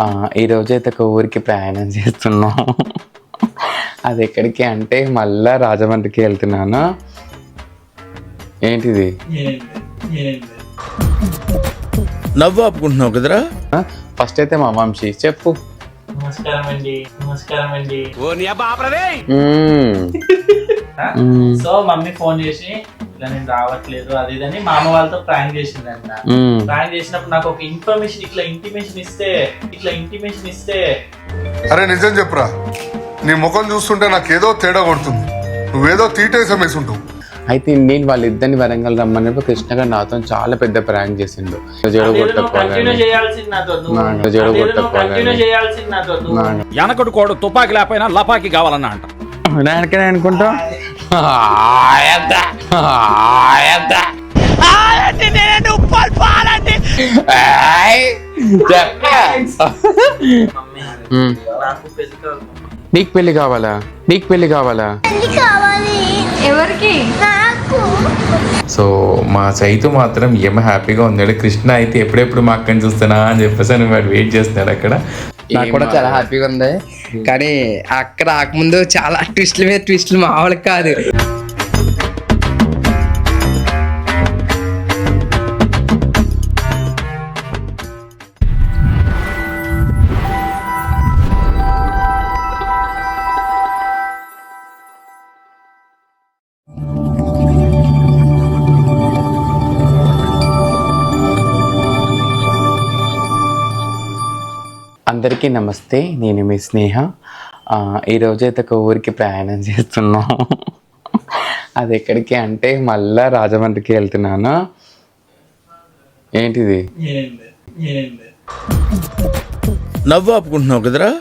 ఆ, ఈ రోజైతే ఒక ఊరికి ప్రయాణం చేస్తున్నాం. అది ఎక్కడికి అంటే మళ్ళా రాజమండ్రికి వెళ్తున్నాను. ఏంటిది? నవ్వు ఆపుకుంటున్నావు కదరా? ఫస్ట్ అయితే మా వంశీ చెప్పు. నమస్కారం అండి నమస్కారం అండి. సో మమ్మీ ఫోన్ చేసి ఇట్లా నేను రావట్లేదు అది ఇదని మా అమ్మ వాళ్ళతో ప్రాంక్ చేసిందంట. మ్మ్. ప్రాంక్ చేసినప్పుడు నాకు ఒక ఇన్ఫర్మేషన్ ఇట్లా ఇంటిమేషన్ ఇస్తే ఇట్లా ఇంటిమేషన్ ఇస్తే. అరే నిజం చెప్పురా. నీ ముఖం చూస్తుంటే నాకేదో తేడా కొడుతుంది. నువ్వేదో తీటేసం వేసుంటావు. అయితే నేను వాళ్ళిద్దరిని వరంగల్ రమ్మన్నప్పుడు కృష్ణ గారు నాతో చాలా పెద్ద ప్రాంక్ చేసిండు. వెనకడు కోడు తుపాకి లేకపోయినా లపాకి కావాలన్నా అంట. అనుకుంటా? మమ్మీ మ్మ్. నాకు పెళ్ళి కావాలి? నీకు పెళ్ళి కావాలా? ఎవరికి? సో మా చైతు మాత్రం ఏమో హ్యాపీగా ఉన్నాడు. కృష్ణ అయితే ఎప్పుడెప్పుడు మా అక్కని చూస్తానా అని చెప్పేసి అని వాడు వెయిట్ చేస్తున్నాడు అక్కడ. నాకు కూడా చాలా హ్యాపీగా ఉంది. కానీ అక్కడ రాకముందు చాలా ట్విస్టుల మీద ట్విస్టులు మామూలు కాదు. అందరికీ నమస్తే నేను మీ స్నేహ. ఆ, ఈ రోజైతే ఒక ఊరికి ప్రయాణం చేస్తున్నాం. అది ఎక్కడికి అంటే మళ్ళా రాజమండ్రికి వెళ్తున్నాను. ఏంటిది? నవ్వు ఆపుకుంటున్నావు కదరా?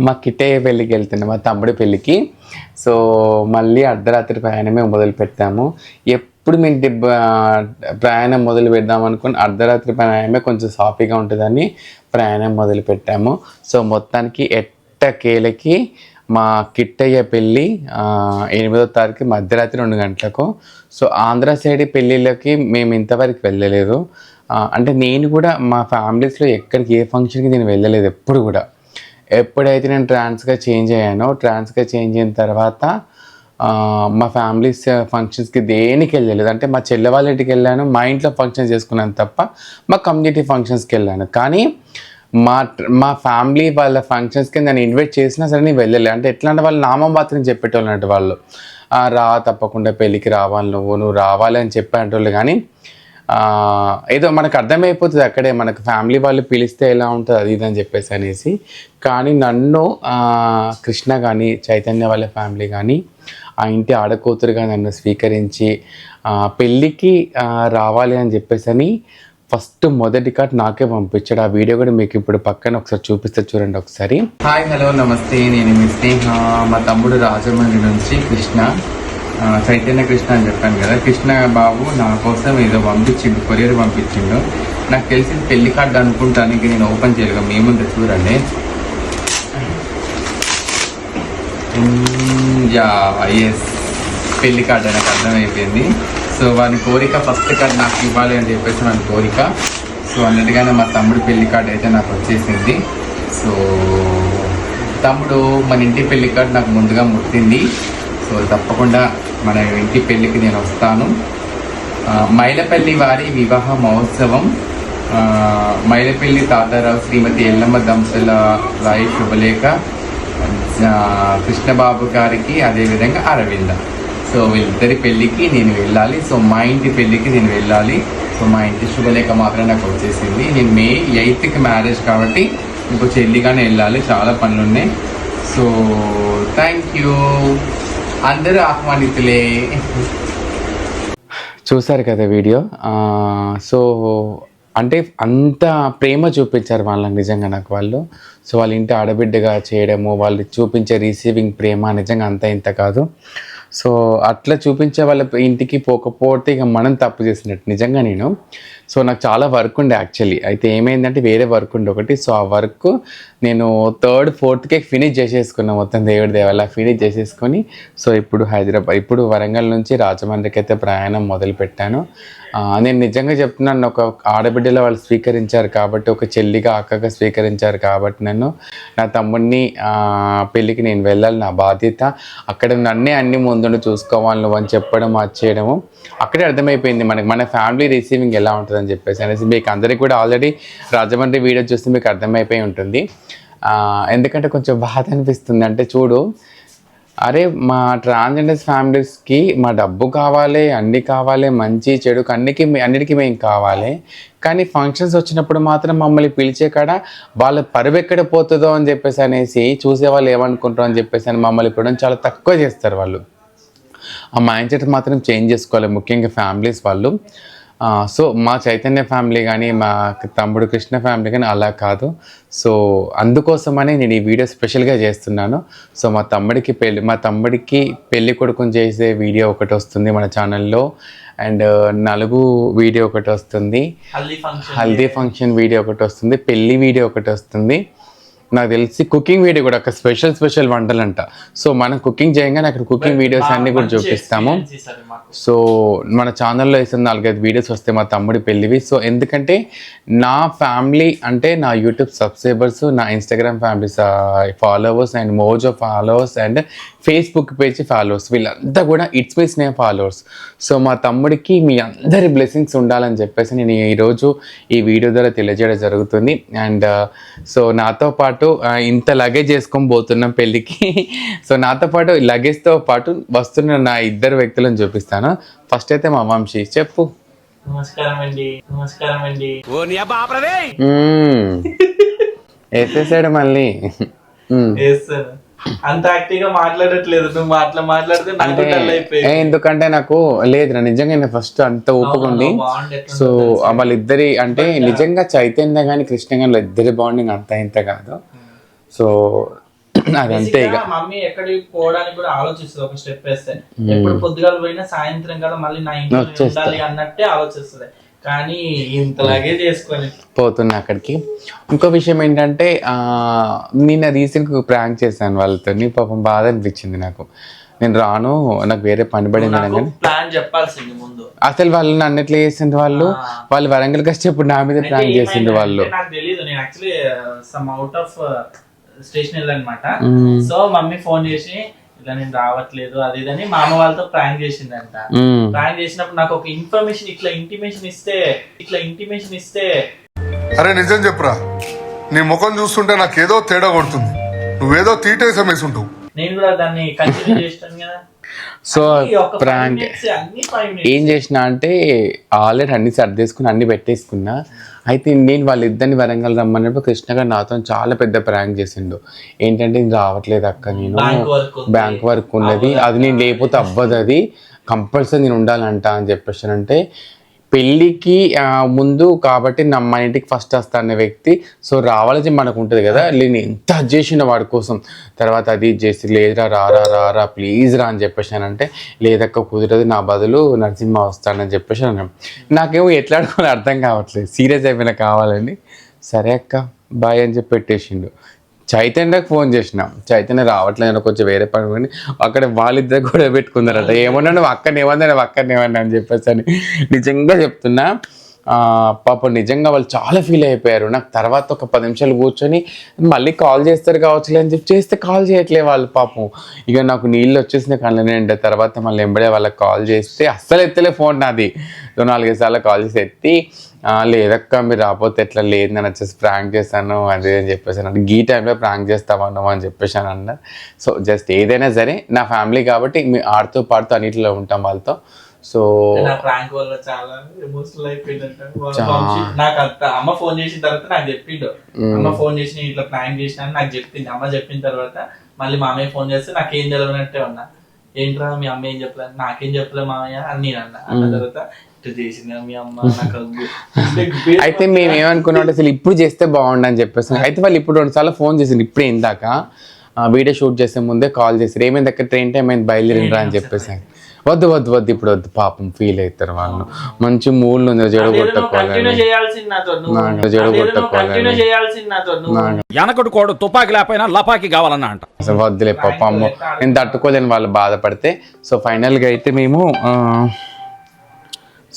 మా కిట్టయ్య పెళ్ళికి వెళ్తున్నాం మా తమ్ముడి పెళ్ళికి. సో మళ్ళీ అర్ధరాత్రి ప్రయాణమే మొదలు పెట్టాము ఎప్పుడు మేము డి- ప్రయాణం మొదలు పెడదాం అనుకుని అర్ధరాత్రి ప్రయాణమే కొంచెం సాఫీగా ఉంటుందని ప్రయాణం మొదలు పెట్టాము. సో మొత్తానికి ఎట్టకేలకి మా కిట్టయ్య పెళ్ళి ఎనిమిదో తారీఖు మధ్యరాత్రి రెండు గంటలకు. సో ఆంధ్ర సైడ్ పెళ్ళిళ్ళకి మేము ఇంతవరకు వెళ్ళలేదు. అంటే నేను కూడా మా ఫ్యామిలీస్లో ఎక్కడికి ఏ ఫంక్షన్కి నేను వెళ్ళలేదు ఎప్పుడు కూడా. ఎప్పుడైతే నేను ట్రాన్స్గా చేంజ్ అయ్యానో ట్రాన్స్గా చేంజ్ అయిన తర్వాత మా ఫ్యామిలీస్ ఫంక్షన్స్కి దేనికి వెళ్ళలేదు. అంటే మా చెల్లె వాళ్ళ ఇంటికి వెళ్ళాను మా ఇంట్లో ఫంక్షన్ చేసుకున్నాను తప్ప మా కమ్యూనిటీ ఫంక్షన్స్కి వెళ్ళాను. కానీ మా మా ఫ్యామిలీ వాళ్ళ ఫంక్షన్స్కి నేను ఇన్వైట్ చేసినా సరే నేను వెళ్ళలే. అంటే ఎట్లా అంటే వాళ్ళు నామం మాత్రం చెప్పేటోళ్ళు అంటే వాళ్ళు. రా తప్పకుండా పెళ్ళికి రావాలి నువ్వు నువ్వు రావాలి అని చెప్పేటోళ్ళు. కానీ ఏదో మనకు అర్థమైపోతుంది అక్కడే మనకు ఫ్యామిలీ వాళ్ళు పిలిస్తే ఎలా ఉంటుంది అది ఇది అని చెప్పేసి అనేసి. కానీ నన్ను కృష్ణ కానీ చైతన్య వాళ్ళ ఫ్యామిలీ కానీ ఆ ఇంటి ఆడకూతురుగా నన్ను స్వీకరించి పెళ్ళికి రావాలి అని చెప్పేసి అని ఫస్ట్ మొదటి కార్డ్ నాకే పంపించాడు. ఆ వీడియో కూడా మీకు ఇప్పుడు పక్కన ఒకసారి చూపిస్తే చూడండి ఒకసారి. హాయ్ హలో నమస్తే. నేను మీ స్నేహ మా తమ్ముడు రాజమండ్రి నుంచి కృష్ణ. చైతన్య కృష్ణ అని చెప్పాను కదా. కృష్ణ బాబు నా కోసం ఏదో పంపించిండు కొరియర్ పంపించిండు. నాకు తెలిసి పెళ్ళి కార్డు అనుకుంటాను నేను ఓపెన్ చేయలేదు మేముంది చూడండి. యా ఎస్ పెళ్ళి కార్డు నాకు అర్థమైపోయింది. సో వాని కోరిక ఫస్ట్ కార్డు నాకు ఇవ్వాలి అని చెప్పేసి వాని కోరిక. సో అన్నట్టుగానే మా తమ్ముడు పెళ్ళి కార్డు అయితే నాకు వచ్చేసింది. సో తమ్ముడు మన ఇంటి పెళ్ళి కార్డు నాకు ముందుగా ముట్టింది. సో తప్పకుండా మన ఇంటి పెళ్ళికి నేను వస్తాను. మైలపల్లి వారి వివాహ మహోత్సవం. మైలపల్లి తాతారావు శ్రీమతి ఎల్లమ్మ దంసల రాయి శుభలేఖ. కృష్ణబాబు గారికి అదేవిధంగా అరవింద. సో వీళ్ళిద్దరి పెళ్ళికి నేను వెళ్ళాలి. సో మా ఇంటి పెళ్ళికి నేను వెళ్ళాలి. సో మా ఇంటి శుభలేఖ మాత్రం నాకు వచ్చేసింది. నేను మే ఎయిత్కి మ్యారేజ్ కాబట్టి ఇంకో చెల్లిగానే వెళ్ళాలి. చాలా పనులు ఉన్నాయి సో థ్యాంక్ యూ. అందరూ ఆహ్వానితులే. చూసారు కదా వీడియో. సో అంటే అంత ప్రేమ చూపించారు వాళ్ళకి నిజంగా నాకు వాళ్ళు. సో వాళ్ళ ఇంటి ఆడబిడ్డగా చేయడము వాళ్ళు చూపించే రిసీవింగ్ ప్రేమ నిజంగా అంత ఇంత కాదు. సో అట్లా చూపించే వాళ్ళ ఇంటికి పోకపోతే ఇక మనం తప్పు చేసినట్టు. నిజంగా నేను. సో నాకు చాలా వర్క్ ఉండే యాక్చువల్లీ అయితే ఏమైందంటే వేరే వర్క్ ఉండే ఒకటి. సో ఆ వర్క్ నేను థర్డ్ ఫోర్త్కే ఫినిష్ చేసేసుకున్నా మొత్తం దేవుడి దేవాల ఫినిష్ చేసేసుకొని సో ఇప్పుడు హైదరాబాద్ ఇప్పుడు వరంగల్ నుంచి రాజమండ్రికి అయితే ప్రయాణం మొదలుపెట్టాను. నేను నిజంగా చెప్తున్నాను ఒక ఆడబిడ్డలో వాళ్ళు స్వీకరించారు కాబట్టి ఒక చెల్లిగా అక్కగా స్వీకరించారు కాబట్టి నన్ను నా తమ్ముడిని పెళ్ళికి నేను వెళ్ళాలి నా బాధ్యత. అక్కడ నన్నే అన్ని ముందుండి చూసుకోవాలి నువ్వు అని చెప్పడం అది చేయడము. అక్కడే అర్థమైపోయింది మనకి మన ఫ్యామిలీ రిసీవింగ్ ఎలా ఉంటుందని చెప్పేసి అనేసి మీకు అందరికీ కూడా ఆల్రెడీ రాజమండ్రి వీడియో చూస్తే మీకు అర్థమైపోయి ఉంటుంది. ఎందుకంటే కొంచెం బాధ అనిపిస్తుంది. అంటే చూడు అరే మా ట్రాన్స్జెండర్స్ ఫ్యామిలీస్కి మా డబ్బు కావాలి అన్ని కావాలి మంచి చెడు అన్నికి అన్నిటికీ మేము కావాలి. కానీ ఫంక్షన్స్ వచ్చినప్పుడు మాత్రం మమ్మల్ని పిలిచే కాడ వాళ్ళ పరువు ఎక్కడ పోతుందో అని చెప్పేసి అనేసి చూసే వాళ్ళు ఏమనుకుంటారో అని చెప్పేసి అని మమ్మల్ని ఇప్పుడు చాలా తక్కువ చేస్తారు వాళ్ళు. ఆ మైండ్ సెట్ మాత్రం చేంజ్ చేసుకోవాలి. ముఖ్యంగా ఫ్యామిలీస్ వాళ్ళు. సో మా చైతన్య ఫ్యామిలీ కానీ మా తమ్ముడు కృష్ణ ఫ్యామిలీ కానీ అలా కాదు. సో అందుకోసమని నేను ఈ వీడియో స్పెషల్గా చేస్తున్నాను. సో మా తమ్ముడికి పెళ్ళి మా తమ్ముడికి పెళ్ళి కొడుకుని చేసే వీడియో ఒకటి వస్తుంది మన ఛానల్లో. అండ్ నలుగు వీడియో ఒకటి వస్తుంది. Haldi function video. ఒకటి వస్తుంది. పెళ్ళి వీడియో ఒకటి వస్తుంది. నాకు తెలిసి కుకింగ్ వీడియో కూడా ఒక స్పెషల్ స్పెషల్ వంటలు అంట సో మనం కుకింగ్ చేయగానే అక్కడ కుకింగ్ వీడియోస్ అన్ని కూడా చూపిస్తాము. సో మన ఛానల్లో వేసిన నాలుగైదు వీడియోస్ వస్తాయి మా తమ్ముడి పెళ్ళివి. సో ఎందుకంటే నా ఫ్యామిలీ అంటే నా యూట్యూబ్ సబ్స్క్రైబర్స్ నా Instagram family followers and Mojo followers and Facebook page followers వీళ్ళంతా కూడా ఇట్స్ మీస్ నేమ్ ఫాలోవర్స్ సో మా తమ్ముడికి మీ అందరి బ్లెస్సింగ్స్ ఉండాలని చెప్పేసి నేను ఈరోజు ఈ వీడియో ద్వారా తెలియజేయడం జరుగుతుంది. అండ్ సో నాతో పాటు ఆ, ఇంత లగేజ్ చేసుకొని పోతున్నాం పెళ్ళికి. సో నాతో పాటు లగేజ్తో పాటు వస్తున్న నా ఇద్దరు వ్యక్తులను చూపిస్తాను. ఫస్ట్ అయితే మా వంశీ చెప్పు. నమస్కారం అండి నమస్కారం అండి. వేసేసాడు మళ్ళీ. మ్మ్. వేస్తాను అంత యాక్టివ్గా మాట్లాడట్లేదు. నువ్వు మాట్లా మాట్లాడితే నాకు డల్ అయిపోయింది. ఎందుకంటే నాకు లేదురా నిజంగా నేను ఫస్ట్ అంత ఎట్లుందో సో వాళ్ళిద్దరి అంటే నిజంగా చైతన్య కానీ కృష్ణ కానీ ఇద్దరి బాండింగ్ అంత ఇంత కాదు. సో అదంతే ఇక. మమ్మీ ఎక్కడికి పోవడానికి కూడా ఆలోచిస్తుంది ఒక స్టెప్ వేస్తే. ఎప్పుడు పొద్దుగాల పోయినా సాయంత్రం కదా మళ్ళీ నా ఇంట్లో. ఉండాలి అన్నట్టే ఆలోచిస్తుంది. కానీ ఇంతలాగే చేసుకొని. పోతున్నా అక్కడికి. ఇంకో విషయం ఏంటంటే నిన్న రీసెంట్ ప్రాంక్ చేశాను వాళ్ళతో. పాపం బాధ అనిపించింది నాకు. నేను రాను నాకు వేరే పని పడింది ప్లాన్ చెప్పాల్సింది ముందు. అసలు వాళ్ళు నన్ను ఎట్లా చేసిండ్రు వాళ్ళు? వాళ్ళు వరంగల్కి వచ్చేప్పుడు నా మీద చేసిండ్రు ఏమైందంటే వాళ్ళు. నాకు తెలియదు నేను actually some out of station వెళ్ళనమాట. So mummy phone చేసి ఇట్లా నేను రావట్లేదు అది ఇదని మా అమ్మ వాళ్ళతో ప్రాంక్ చేసిందంట. ప్రాంక్ చేసినప్పుడు నాకు ఒక ఇన్ఫర్మేషన్ ఇట్లా ఇంటిమేషన్ ఇస్తే ఇట్లా ఇంటిమేషన్ ఇస్తే. అరే నిజం చెప్పురా. నీ ముఖం చూస్తుంటే నాకేదో తేడా కొడుతుంది. నువ్వేదో తీటేసం వేసుంటావు నేను కూడా దాన్ని కంటిన్యూ చేస్తాను కదా. సో ప్రాంక్ ఏం చేసిన అంటే ఆల్రెడీ అన్ని సర్దేసుకుని అన్ని పెట్టేసుకున్నా. అయితే నేను వాళ్ళిద్దరిని వరంగల్ రమ్మన్నప్పుడు కృష్ణ గారు నాతో చాలా పెద్ద ప్రాంక్ చేసిండు. ఏంటంటే నేను రావట్లేదు అక్క నేను. బ్యాంక్ వర్క్ ఉన్నది. అది నేను లేకపోతే అవ్వదు అది. కంపల్సరీ నేను ఉండాలంట అని చెప్పేసి అంటే పెళ్ళికి ముందు కాబట్టి నా మన ఇంటికి ఫస్ట్ వస్తా అనే వ్యక్తి. సో రావాలని మనకు ఉంటుంది కదా. నేను ఎంత చేసిన వాడి కోసం. తర్వాత అది చేసి లేదురా రారా రారా ప్లీజ్ రా అని చెప్పేసి అంటే లేదక్క కుదరదు నా బదులు నరసింహ వస్తానని చెప్పేసి అన్నాను నాకేమో ఎట్లా అర్థం కావట్లేదు. సీరియస్ అయిపోయినా కావాలని సరే అక్క బాయ్ అని చెప్పి పెట్టేసిండు. చైతన్యకు ఫోన్ చేసిన. చైతన్య రావట్లేదు కొంచెం వేరే పని కానీ అక్కడ వాళ్ళిద్దరు కూడా పెట్టుకున్నారట. ఏమన్నా నువ్వు అక్కని ఏమన్నా ఏమన్నా అని చెప్పేసి అని నిజంగా చెప్తున్నా. పాపం నిజంగా వాళ్ళు చాలా ఫీల్ అయిపోయారు. నాకు తర్వాత ఒక పది నిమిషాలు కూర్చొని మళ్ళీ కాల్ చేస్తారు కావచ్చులే అని చెప్పి చేస్తే కాల్ చేయట్లే వాళ్ళు పాపం. ఇక నాకు నీళ్ళు వచ్చేసిన కళ్ళనే తర్వాత మళ్ళీ ఎంబడే వాళ్ళకి కాల్ చేస్తే అస్సలు ఎత్తలే ఫోన్ నాది. నాలుగైదు సార్లు కాల్ చేసి ఎత్తి లేదక్క మీరు రాకపోతే ఎట్లా? లేదు నేను వచ్చేసి ప్రాంక్ చేశాను అది అని చెప్పేసి అంటే ఈ టైంలో ప్రాంక్ చేస్తామన్నావు అని చెప్పేసి అన్న అన్నారు సో జస్ట్ ఏదైనా సరే నా ఫ్యామిలీ కాబట్టి మీ ఆడుతూ పాడుతూ అన్నిటిలో ఉంటాం వాళ్ళతో. సో ప్రాంక్ వల్ల చాలా ఎమోషనల్ అయిపోయిందంట. నాకు అంత అమ్మ ఫోన్ చేసిన తర్వాత నాకు చెప్పిండు. అమ్మ ఫోన్ చేసి ఇట్లా ప్రాంక్ చేసిన నాకు చెప్పింది. అమ్మ చెప్పిన తర్వాత మళ్ళీ మామయ్య ఫోన్ చేస్తే నాకేం తెలియనట్టే ఉన్నా ఏంట్రా మీ అమ్మ ఏం చెప్పలేదు నాకేం చెప్పలేదు మామయ్య? అని నేను అన్నా. అన్న తర్వాత మీ అమ్మ? నాకు వద్దు." అయితే మేము ఏమనుకున్నాం అసలు ఇప్పుడు చేస్తే బాగుండు అని చెప్పేసి అయితే వాళ్ళు ఇప్పుడు రెండు సార్లు ఫోన్ చేసింది ఇప్పుడు ఇందాక వీడియో షూట్ చేసే ముందే కాల్ చేసారు ఏమైంది అక్కడ ట్రైన్ టైం అయింది బయలుదేరిండ్రా అని. చెప్పేసి. వద్దు వద్దు వద్దు ఇప్పుడు వద్దు. పాపం ఫీల్ అవుతారు వాళ్ళు. మంచి నాతో నువ్వు. నాతో నువ్వు. వెనకటి కోడు తుపాకి లేకపోయినా లపాకి కావాలన్నా అంట. అసలు వద్దులే పాప అమ్మో. నేను తట్టుకోలేను వాళ్ళు బాధపడితే సో ఫైనల్గా అయితే మేము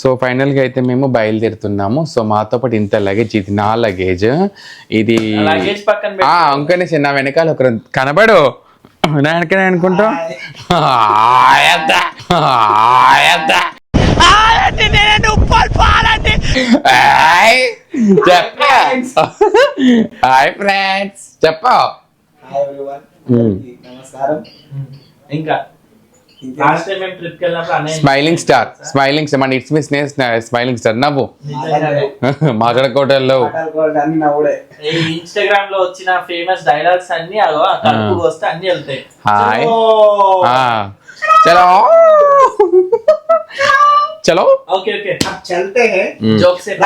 సో ఫైనల్గా అయితే మేము బయలుదేరుతున్నాము. సో మాతో పాటు ఇంత లగేజ్ ఇది నా లగేజ్ ఇది లగేజ్ పక్కన పెట్టి. ఆ అంకనే చిన్న వెనకాల ఒకరు కనబడు. నా వెనకనే అనుకుంటా ఆయత, ఆయత. ఆయ్, చెప్పు. హాయ్ ఫ్రెండ్స్ చెప్పు. నమస్కారం ఇంకా స్మైలింగ్ స్టార్ స్మైలింగ్ స్టార్ మన it's me Sneh smiling star నవ్వు. మాట్లాడుకోవటంలో. ఇన్స్టాగ్రామ్లో వచ్చిన ఫేమస్ డైలాగ్స్ అన్ని వస్తే అన్ని వెళ్తాయి. హాయ్. చలో. చలో.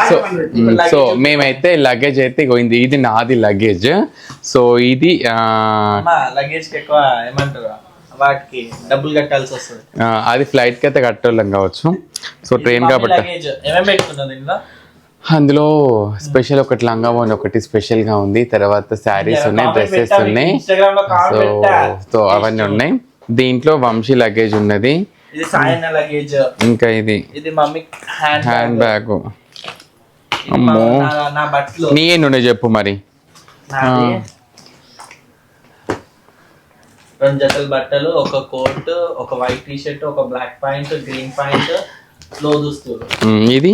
సో సో మేమైతే లగేజ్ అయితే ఇగో ఇది నాది లగేజ్ సో ఇది లగేజ్ ఎక్కువ ఏమంటారు? వాటికి డబ్బులు కట్టాల్సి వస్తుంది. అది ఫ్లైట్కి అయితే కట్టోళ్ళం కావచ్చు. సో ట్రైన్ కాబట్టి అందులో స్పెషల్ ఒకటి లంగా ఓని ఒకటి స్పెషల్గా ఉంది. తర్వాత శారీస్ ఉన్నాయి డ్రెస్సెస్. ఉన్నాయి. సో. సో అవన్నీ ఉన్నాయి. దీంట్లో వంశీ లగేజ్ ఉన్నది. ఇంకా ఇది ఇది మమ్మీ హ్యాండ్ బ్యాగ్ అమ్మో. నా- నా బట్టలు. నీ నుండి చెప్పు మరి. రెండు జతల బట్టలు ఒక కోట్ ఒక వైట్ టీ షర్ట్ ఒక బ్లాక్ పాయింట్ గ్రీన్ పాయింట్లో దుస్తులు ఉమ్, ఇది?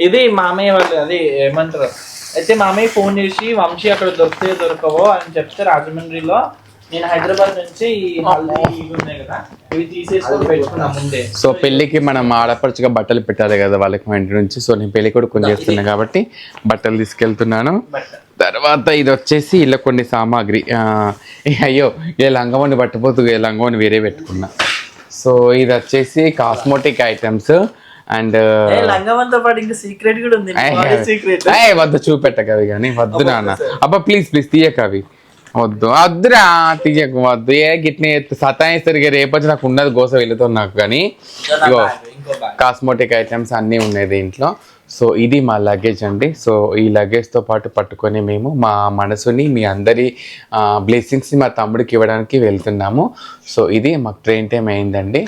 ఇది మామయ్య వాళ్ళు అది ఏమంటారు? అయితే మామయ్య ఫోన్ చేసి వంశీ అక్కడ దొరికితే దొరకవో అని చెప్తే రాజమండ్రిలో నేను హైదరాబాద్ నుంచి ఈ హల్దీ ఇవి ఉన్నాయి కదా ఇవి తీసేసుకొని పెట్టుకున్నా ముందే. సో పెళ్ళికి మనం ఆడపడుచుగా బట్టలు పెట్టాలి కదా వాళ్ళకి మా ఇంటి నుంచి. సో నేను పెళ్ళి కూడా కొన్ని చేస్తున్నా కాబట్టి బట్టలు తీసుకెళ్తున్నాను. తర్వాత ఇది వచ్చేసి ఇలా కొన్ని సామాగ్రి అయ్యో ఏ లంగమని పట్టిపోతూ ఏ లంగమని వేరే పెట్టుకున్నా. సో ఇది వచ్చేసి కాస్మోటిక్ ఐటమ్స్ అండ్ పాటు ఇంకా సీక్రెట్ కూడా ఉంది. సీక్రెట్ వద్దు కానీ వద్దు నాన్న. అబ్బా ప్లీజ్ ప్లీజ్ తీయక అవి వద్దు. వద్దురా తీయకు వద్దు. ఏ గిట్ని సతాయిస్తారు రేపొచ్చి నాకు ఉన్నది గోస వెళ్తుంది నాకు కానీ. ఇగో కాస్మోటిక్ ఐటమ్స్ అన్నీ ఉన్నాయి దీంట్లో. సో ఇది మా లగేజ్ అండి. సో ఈ లగేజ్తో పాటు పట్టుకొని మేము మా మనసుని మీ అందరి బ్లెస్సింగ్స్ని మా తమ్ముడికి ఇవ్వడానికి వెళ్తున్నాము. సో ఇది మాకు ట్రైన్ టైం అయిందండి.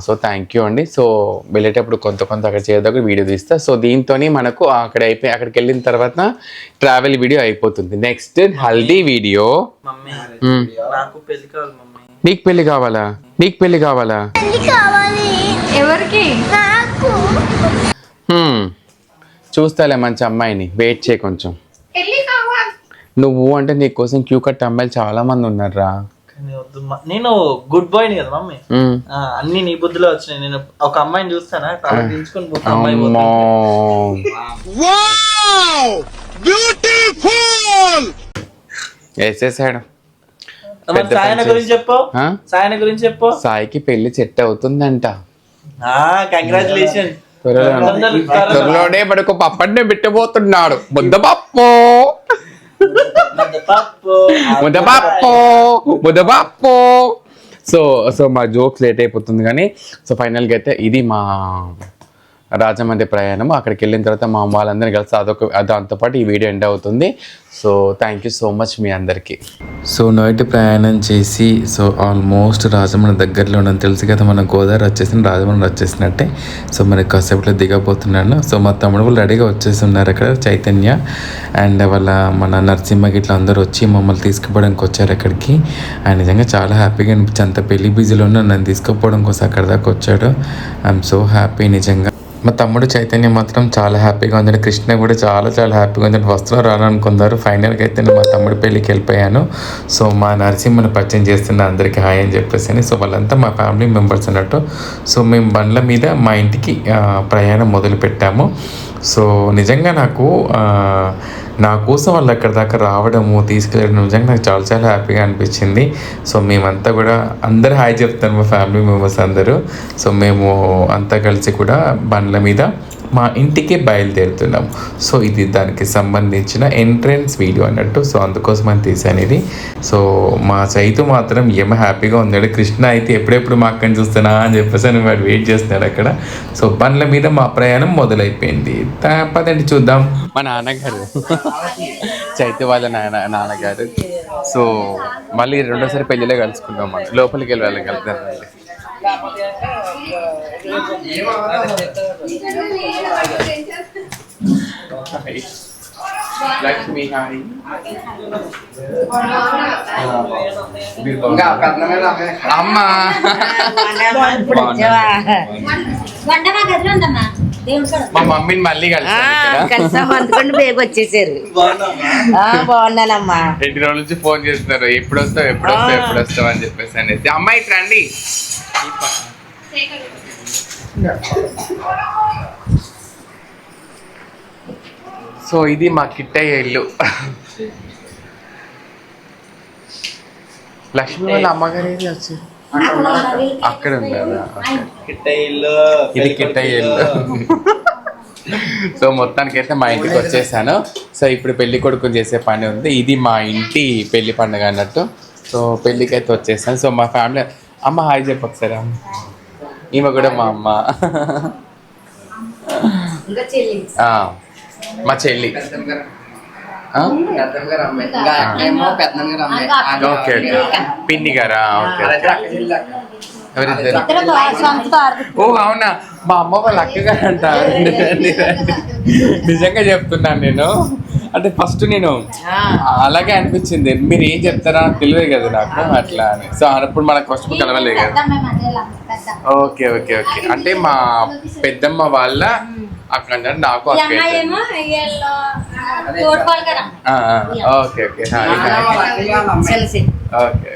సో థ్యాంక్ యూ అండి. సో వెళ్ళేటప్పుడు కొంత కొంత అక్కడ చేయదగ్గర వీడియో తీస్తా. సో దీంతో మనకు అక్కడ అయిపోయి అక్కడికి వెళ్ళిన తర్వాత ట్రావెల్ వీడియో అయిపోతుంది. Next haldi video mummy. మ్మ్. నాకు పెళ్ళి కావాలి మమ్మీ. నీకు పెళ్ళి కావాలా? నీకు పెళ్ళి కావాలా? ఎవరికి? హ్మ్. చూస్తాలే మంచి అమ్మాయిని. వెయిట్ చేయ కొంచెం. పెళ్ళి నువ్వు అంటే నీ కోసం క్యూ కట్ అమ్మాయిలు చాలా మంది ఉన్నారా నేను గుడ్ బాయ్ని కదా మమ్మీ. అన్ని నీ బుద్ధిలో వచ్చినాయి. నేను ఒక అమ్మాయిని చూస్తానా? తల దించుకొని పోతా అమ్మాయి వేసేసాడు సాయన గురించి చెప్పు. ఆ? సాయన గురించి చెప్పు. సాయికి పెళ్ళి సెట్ అవుతుందంట. కంగ్రాచులేషన్ త్వరలో త్వరలోనే. పడుకో పప్పన్నే పెట్టబోతున్నాడు. ముద్దపప్పు పప్పు ముద్దపప్పు ముద్దపప్పు సో సో మా జోక్స్ లేట్ అయిపోతుంది కానీ సో ఫైనల్గా అయితే ఇది మా రాజమండ్రి ప్రయాణం అక్కడికి వెళ్ళిన తర్వాత మా వాళ్ళందరినీ కలిసి అదొక దాంతోపాటు ఈ వీడియో ఎండ్ అవుతుంది. So thank you so much మీ అందరికీ. సో నైట్ ప్రయాణం చేసి సో ఆల్మోస్ట్ రాజమండ్రి దగ్గరలో ఉన్నది తెలుసు కదా మన గోదావరి వచ్చేసిన రాజమండ్రి వచ్చేసినట్టే. సో మరి కాసేపులో దిగబోతున్నాను. సో మా తమ్ముడు వాళ్ళు రెడీగా వచ్చేసి ఉన్నారు అక్కడ చైతన్య. అండ్ వాళ్ళ మన నరసింహ గిట్ల అందరూ వచ్చి మమ్మల్ని తీసుకుపోవడానికి వచ్చారు అక్కడికి. ఆయన నిజంగా చాలా హ్యాపీగా అనిపించి అంత పెళ్ళి బిజీలో ఉన్న నన్ను తీసుకుపోవడం కోసం అక్కడ దాకా వచ్చాడు. ఐఎమ్ సో హ్యాపీ నిజంగా. మా తమ్ముడు చైతన్య మాత్రం చాలా హ్యాపీగా ఉందండి. కృష్ణ కూడా చాలా చాలా హ్యాపీగా ఉందండి. వస్త్రం రాననుకున్నారు. ఫైనల్గా అయితే నేను మా తమ్ముడు పెళ్ళికి వెళ్ళిపోయాను. సో మా నరసింహను పరిచయం చేస్తున్న అందరికీ హాయ్ అని చెప్పేసి అని. సో వాళ్ళంతా మా ఫ్యామిలీ మెంబర్స్ అన్నట్టు. సో మేము బండ్ల మీద మా ఇంటికి ప్రయాణం మొదలు పెట్టాము. సో నిజంగా నాకు నా కోసం వాళ్ళు అక్కడ దాకా రావడము తీసుకెళ్ళడం నిజంగా నాకు చాలా చాలా హ్యాపీగా అనిపించింది. సో మేమంతా కూడా అందరు హాయ్ చెప్తాను మా ఫ్యామిలీ మెంబర్స్ అందరూ. సో మేము అంతా కలిసి కూడా బండ్ల మీద మా ఇంటికి బయలుదేరుతున్నాం. సో ఇది దానికి సంబంధించిన ఎంట్రన్స్ వీడియో అన్నట్టు. సో అందుకోసం అని తీసాను ఇది. సో మా చైతు మాత్రం ఏమో హ్యాపీగా ఉన్నాడు. కృష్ణ అయితే ఎప్పుడెప్పుడు మా అక్కని చూస్తున్నా అని చెప్పేసి అని వాడు వెయిట్ చేస్తున్నాడు అక్కడ. సో బండ్ల మీద మా ప్రయాణం మొదలైపోయింది. పదండి చూద్దాం. మా నాన్నగారు. చైతు వాళ్ళ నాన్న నాన్నగారు. సో మళ్ళీ రెండోసారి పెళ్ళిలో కలుసుకుందాం మనం లోపలికి వెళ్ళి వాళ్ళకి లక్ష్మి. అమ్మ మా మమ్మీని మళ్ళీ కలిసాం అందుకని బేగ వచ్చేసారు. ఆ, బాగున్నానమ్మా. రెండు రోజుల నుంచి ఫోన్ చేస్తున్నారు? ఎప్పుడు వస్తావు ఎప్పుడు వస్తావు ఎప్పుడు వస్తావు అని చెప్పేసి అనేసి. అమ్మాయి రండి. సో ఇది మా కిట్టయ్య ఇల్లు. లక్ష్మి వాళ్ళ అమ్మగారు ఏది వచ్చి అక్కడ ఉందా ఇది కిట్టయ్య ఇల్లు. సో మొత్తానికి అయితే మా ఇంటికి వచ్చేసాను. సో ఇప్పుడు పెళ్ళి కొడుకు చేసే పని ఉంది. ఇది మా ఇంటి పెళ్ళి పండుగ అన్నట్టు. సో పెళ్ళికి అయితే వచ్చేసాను. సో మా ఫ్యామిలీ అమ్మ హాయ్ చెప్పు ఒకసారి అమ్మ. ఈమె కూడా మా అమ్మ. ఇంకా చెల్లి. ఆ, మా చెల్లి. Okay okay. పిన్ని గారా? ఓకే ఓ అవునా? మా అమ్మ వాళ్ళ అక్కగారు అంట నిజంగా చెప్తున్నాను నేను. అంటే ఫస్ట్ నేను అలాగే అనిపించింది. మీరు ఏం చెప్తారా తెలియదు కదా నాకు అట్లా అని. సో అప్పుడు మనకు ఫస్ట్ కలవలేదు కదా. Okay okay okay. అంటే మా పెద్దమ్మ వాళ్ళ అక్కడ అంటే నాకు ఓకే ఓకే. ఓకే.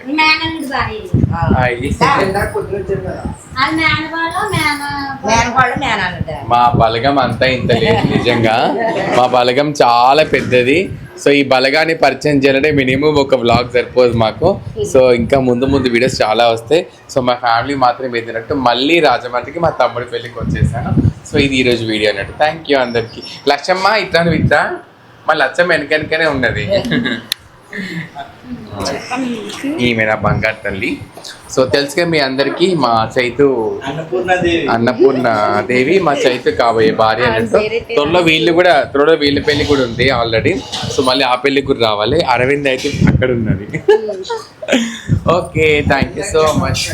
మా బలగం అంతా ఇంత లేదు నిజంగా. మా బలగం చాలా పెద్దది. సో ఈ బలగాన్ని పరిచయం చేయాలంటే మినిమం ఒక వ్లాగ్ సరిపోదు మాకు. సో ఇంకా ముందు ముందు వీడియోస్ చాలా వస్తాయి. సో మా ఫ్యామిలీ మాత్రం ఎదినట్టు మళ్ళీ రాజమండ్రికి మా తమ్ముడి పెళ్ళికి వచ్చేసాను. సో ఇది ఈరోజు వీడియో అన్నట్టు. థ్యాంక్ యూ అందరికీ. లక్షమ్మ ఇట్లా నువ్వు ఇట్లా మా లచ్చమ్మ వెనకనే ఉన్నది. ఈమె నా బంగారు తల్లి. సో తెలుసుగా మీ అందరికీ మా చైతు అన్నపూర్ణాదేవి. అన్నపూర్ణ దేవి మా చైతు కాబోయే భార్య అన్నట్టు. త్వరలో వీళ్ళు కూడా త్వరలో వీళ్ళ పెళ్ళి కూడా ఉంది ఆల్రెడీ. సో మళ్ళీ ఆ పెళ్ళి కూడా రావాలి. అరవింద్ అయితే అక్కడ ఉన్నది. Okay thank you so much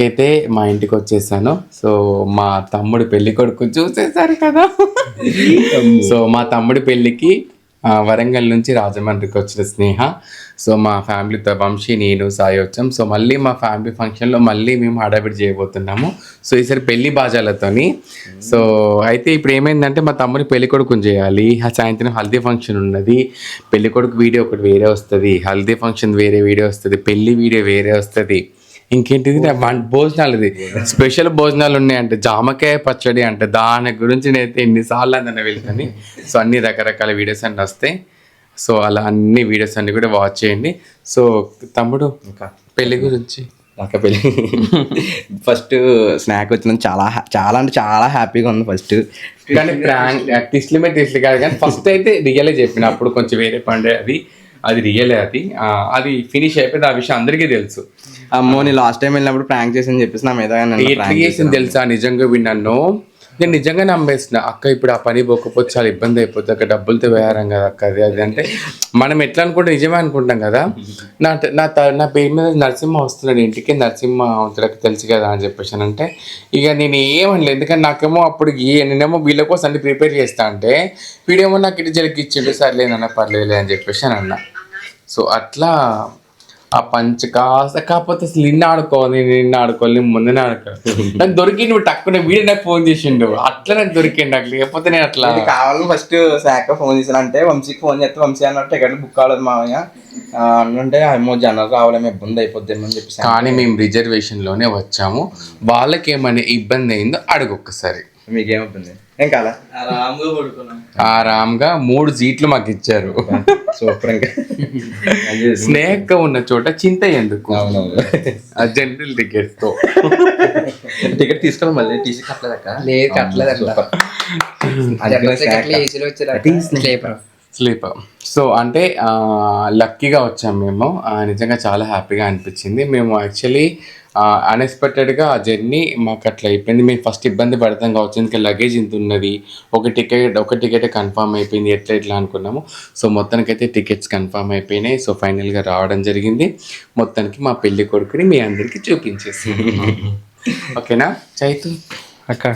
అయితే మా ఇంటికి వచ్చేసాను. సో మా తమ్ముడు పెళ్ళి కొడుకు చూసేసారు కదా. సో మా తమ్ముడి పెళ్ళికి వరంగల్ నుంచి రాజమండ్రికి వచ్చిన స్నేహ. సో మా ఫ్యామిలీతో వంశీ నేను సాయి వచ్చాం. సో మళ్ళీ మా ఫ్యామిలీ ఫంక్షన్లో మళ్ళీ మేము హడావిడి చేయబోతున్నాము. సో ఈసారి పెళ్ళి బాజాలతోని. సో అయితే ఇప్పుడు ఏమైందంటే మా తమ్ముని పెళ్ళి కొడుకుని చేయాలి ఆ సాయంత్రం హల్దీ ఫంక్షన్ ఉన్నది. పెళ్ళి కొడుకు వీడియో ఒకటి వేరే వస్తుంది. హల్దీ ఫంక్షన్ వేరే వీడియో వస్తుంది. పెళ్ళి వీడియో వేరే వస్తుంది. ఇంకేంటిది? ఇది స్పెషల్ భోజనాలు ఉన్నాయంటే జామకాయ పచ్చడి అంటే. దాని గురించి నేనైతే ఎన్నిసార్లు అందరిని వెళ్తాను. సో అన్ని రకరకాల వీడియోస్ అన్నీ వస్తాయి. సో అలా అన్ని వీడియోస్ అన్ని కూడా వాచ్ చేయండి. సో తమ్ముడు ఇంకా? పెళ్ళి గురించి? అక్క పెళ్ళి. ఫస్ట్ స్నాక్ వచ్చినందుకు చాలా చాలా అంటే చాలా హ్యాపీగా ఉంది ఫస్ట్. కానీ ప్రాంక్ టెస్ట్లు మీద కాదు కానీ ఫస్ట్ అయితే రియలే చెప్పిన. అప్పుడు కొంచెం వేరే పండే అది. అది రియలే అది. అది ఫినిష్ అయిపోయింది. ఆ విషయం అందరికీ తెలుసు. అమ్మో నేను లాస్ట్ టైం వెళ్ళినప్పుడు ప్రాంక్ చేసి చెప్పేసి నా మీద ఎట్లా చేసింది. తెలుసా? నిజంగా విన్నాను. నేను నిజంగా నమ్మేసిన. అక్క ఇప్పుడు ఆ పని పోకపోతే చాలా ఇబ్బంది అయిపోతుంది అక్క డబ్బులతో వేయారం కదా అక్క అది అది అంటే మనం ఎట్లా అనుకుంటే నిజమే అనుకుంటాం కదా. నా నా త- నా పేరు మీద నరసింహ వస్తున్నాడు. ఇంటికి నరసింహ అవుతాడు తెలుసు కదా అని చెప్పేసి అంటే ఇక నేను ఏమనలేదు. ఎందుకంటే నాకేమో అప్పుడు నేనేమో వీళ్ళ కోసం అన్ని ప్రిపేర్ చేస్తా అంటే వీడేమో నాకు ఇటు జలకి ఇచ్చిండు. సర్లేనన్న పర్లేదులే అని చెప్పేసి అని అన్నా. సో అట్లా ఆ పంచ కాస్త కాకపోతే అసలు నిన్న ఆడుకోవాలి నిన్న ఆడుకోవాలి నేను ముందునే ఆడుకోవాలి. నాకు దొరికి నువ్వు టక్కున వీడియో నాకు ఫోన్ చేసిండు. అట్లా నాకు దొరికిండు నాకు లేకపోతే నేను అట్లా కావాలని ఫస్ట్ శాఖ ఫోన్ చేశాను. అంటే వంశీకి ఫోన్ చేస్తే వంశీ అన్నట్టు టికెట్ బుక్ కావలేదు మామయ్య అంటే అమ్మో జనాలు రావడం ఇబ్బంది అయిపోద్ది అని చెప్పేసి కానీ మేము రిజర్వేషన్లోనే వచ్చాము. వాళ్ళకి ఏమైనా ఇబ్బంది అయిందో అడుగు ఒక్కసారి. మీకేం ఇబ్బంది? ఏం కాలా రామ్గా పడుకున్నాం. ఆరాంగా మూడు సీట్లు మాకు ఇచ్చారు. సూపర్ ఇంకా. స్నేహ ఉన్న చోట చింత ఎందుకు? ఆ జనరల్ టికెట్స్తో టికెట్ తీసుకోవాలి మళ్ళీ టీసీ కట్టలేదక్క? లేదు కట్టలేదు స్లీపర్. సో అంటే లక్కీగా వచ్చాం మేము. నిజంగా చాలా హ్యాపీగా అనిపించింది. మేము యాక్చువల్లీ అన్ఎక్స్పెక్టెడ్గా ఆ జర్నీ మాకు అట్లా అయిపోయింది. మేము ఫస్ట్ ఇబ్బంది పడతాం కావచ్చు ఎందుకంటే లగేజ్ ఇంత ఉన్నది. ఒక టికెట్ ఒక టికెట్ కన్ఫర్మ్ అయిపోయింది. ఎట్లా ఎట్లా అనుకున్నాము. సో మొత్తానికైతే టికెట్స్ కన్ఫర్మ్ అయిపోయినాయి. సో ఫైనల్గా రావడం జరిగింది. మొత్తానికి మా పెళ్ళి కొడుకుని మీ అందరికీ చూపించేసి ఓకేనా? చైతు అక్క.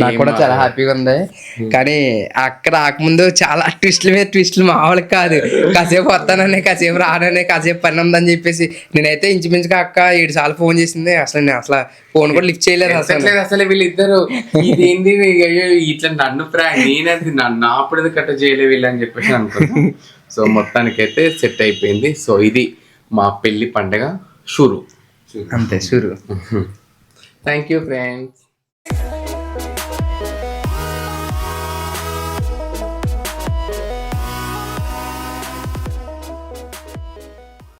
నాకు కూడా చాలా హ్యాపీగా ఉంది. కానీ అక్క రాకముందు చాలా ట్విస్టుల మీద ట్విస్టులు మామూలు కాదు. కాసేపు వస్తానని కాసేపు రానని కాసేపు పని ఉందని చెప్పేసి నేనైతే ఇంచుమించుగా అక్క ఏడు సార్లు ఫోన్ చేసింది. అసలు నేను అసలు ఫోన్ కూడా లిఫ్ట్ చేయలేదు అసలు. అసలు వీళ్ళిద్దరు. ఇదేంది? అయ్యో ఇట్లా నన్ను ప్రా నేనది నన్ను అప్పుడు కట్ట చేయలే వీళ్ళు అని చెప్పేసి అనుకున్నా. సో మొత్తానికైతే సెట్ అయిపోయింది. సో ఇది మా పెళ్ళి పండగ షురు. అంతే షూరు. Thank you friends